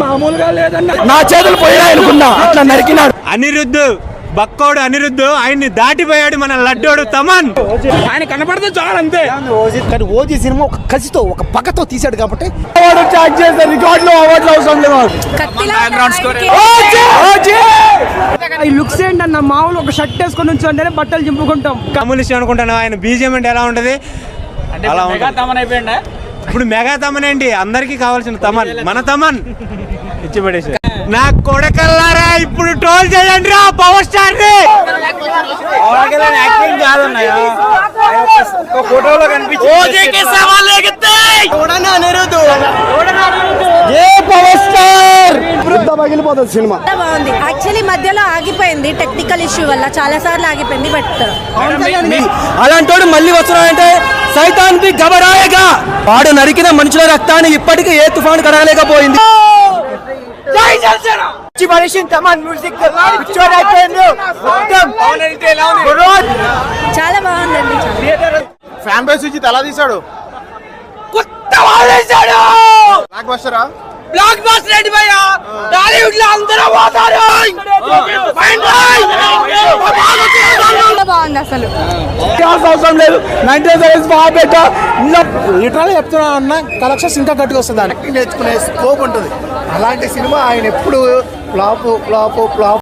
మామూలుగా లేదన్న నా చేతులు పోయినా అనుకున్నా. అట్లా నరికినాడు అనిరుద్ధ్ బక్కోడు అనిరుద్ధ్ ఆయన్ని దాటిపోయాడు మన లడ్డోడు తమన్. ఆయన కనపడితే చాలు అంతే. కానీ ఓజీ సినిమా ఒక కసితో ఒక పగతో తీశాడు కాబట్టి అవార్డు రికార్డులు అవార్డులు అవసరం లేదు. ఏంటన్న మామూలు ఒక షర్ట్ వేసుకొని ఉంచుంటేనే బట్టలు చింపుకుంటాం. కమ్యూనిస్ట్ అనుకుంటాను ఆయన బీజిఎం అంటే ఎలా ఉంటది? అలా ఉంటుంది. ఇప్పుడు మెగా తమన్ ఏంటి? అందరికీ కావాల్సిన తమన్. మన తమన్. ఇచ్చి పడేసి నా కొడకల్లారా ఇప్పుడు టోల్ చేయండి రా పవర్ స్టార్ని! ఫోటోలో ఏ పవర్ స్టార్ వృద్ధ పగిలిపోతుంది సినిమా. బాగుంది. యాక్చువల్లీ మధ్యలో ఆగిపోయింది టెక్నికల్ ఇష్యూ వల్ల. చాలా సార్లు ఆగిపోయింది బట్ అలాంటోడు మళ్ళీ వస్తున్నాడంటే సైతాన్కి గబరాయగా. వాడు నరికిన మనుషుల రక్తాన్ని ఇప్పటికీ ఏ తుఫాను కడగలేకపోయింది. చాలా బాగుందండి. ఫ్యాన్ బేస్ నుంచి తలా తీశాడు. బ్లాక్ బస్టరా బ్లాక్ బాస్ రెడ్డి భయ్య. టాలీవుడ్లో అందరూ పోతారు. చాలా బాగుంది అసలు. అవసరం లేదు. నైన్టీ సైన్స్ బాగా పెట్టా. లిటరల్ చెప్తున్నా అన్న కలెక్షన్స్ ఇంకా గట్టిగా వస్తుంది దానికి. నేర్చుకునే స్కోప్ ఉంటుంది. అలాంటి సినిమా ఆయన ఎప్పుడు ఫ్లాప్ ఫ్లాప్ ఫ్లాప్